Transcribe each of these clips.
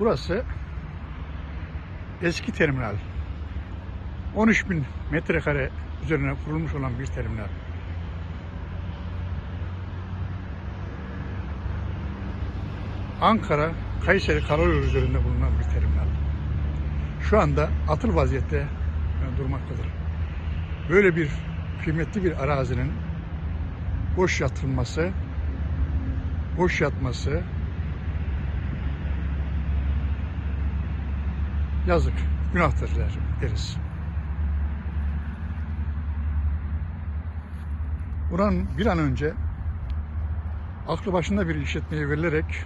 Burası eski terminal. 13 bin metrekare üzerine kurulmuş olan bir terminal. Ankara Kayseri Karayolu üzerinde bulunan bir terminal. Şu anda atıl vaziyette e, durmaktadır. Böyle bir kıymetli bir arazinin boş yatılması, boş yatması yazık, günahtır der, deriz. Buranın bir an önce aklı başında bir işletmeye verilerek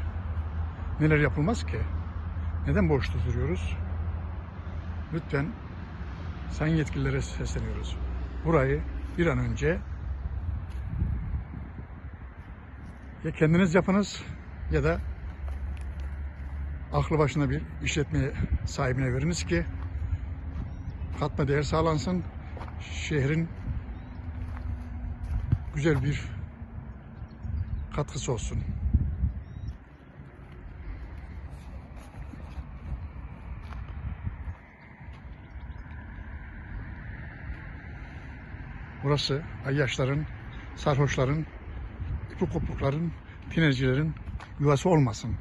neler yapılmaz ki? Neden boşta duruyoruz? Lütfen sayın yetkililere sesleniyoruz. Burayı bir an önce ya kendiniz yapınız ya da aklı başına bir işletme sahibine veriniz ki katma değer sağlansın. Şehrin güzel bir katkısı olsun. Burası ayyaşların, sarhoşların, ipokopukların, tinercilerin yuvası olmasın.